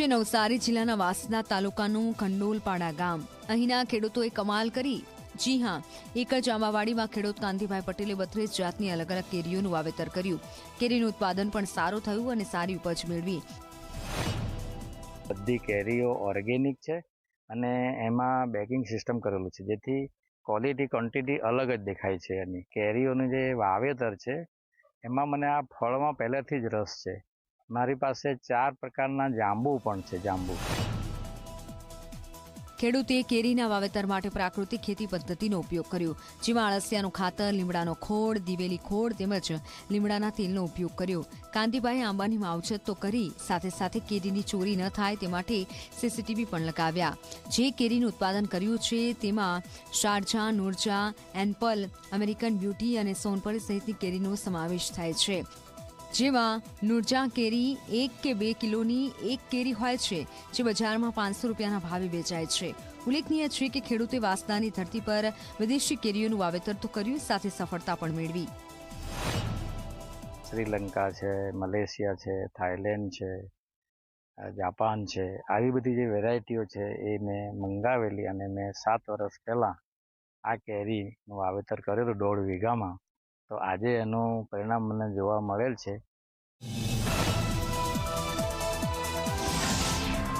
છે નવસારી જિલ્લાના વાસદા તાલુકાનું ખંડોલપાડા ગામ. અહીંના ખેડૂતોએ કમાલ કરી. જી હા, એક જ આંબાવાડીમાં ખેડૂત કાંતિભાઈ પટેલે બત્રીસ જાતની અલગ અલગ કેરીઓનું વાવેતર કર્યું. કેરીનું ઉત્પાદન પણ સારું થયું અને સારી ઉપજ મેળવી. બધી કેરીઓ ઓર્ગેનિક છે અને એમાં બેકિંગ સિસ્ટમ કરેલું છે. જેથી ક્વોલિટી, ક્વોન્ટિટી અલગ જ દેખાય છે. એની કેરીઓનું જે વાવેતર છે, એમાં મને આ ફળમાં પહેલેથી જ રસ છે. મારી પાસે ચાર પ્રકારના જાંબુ પણ છે, જાંબુ. ખેડૂતે કેરીના વાવેતર માટે પ્રાકૃતિક ખેતી પદ્ધતિનો ઉપયોગ કર્યો. જેમાં અળસિયાનું ખાતર, લીમડાનો ખોળ, દિવેલી ખોળ તેમજ લીમડાના તેલનો ઉપયોગ કર્યો. કાંતિભાઈ આંબાની માવજત તો કરી, સાથે સાથે કેરીની ચોરી ન થાય તે માટે સીસીટીવી પણ લગાવ્યા. જે કેરીનું ઉત્પાદન કર્યું છે તેમાં શારજા નુરજા એન્પલ, અમેરિકન બ્યુટી અને સોનપરી સહિતની કેરીનો સમાવેશ થાય છે. જેમાં નુરજા કેરી એક કે બે કિલોની એક કેરી હોય છે, જે બજારમાં પાંચસો રૂપિયાના ભાવે વેચાય છે. ઉલ્લેખનીય છે કે ખેડૂતે વાસદાની ધરતી પર વિદેશી કેરીઓનું વાવેતર તો કર્યું, સાથે સફળતા પણ મેળવી. શ્રીલંકા છે, મલેશિયા છે થાઈલેન્ડ છે જાપાન છે, આવી બધી જે વેરાયટીઓ છે એ મેં મંગાવેલી અને મેં સાત વર્ષ પહેલાં આ કેરીનું વાવેતર કર્યું હતું દોઢ વીઘામાં. તો આજે એનું પરિણામ મને જોવા મળેલ છે.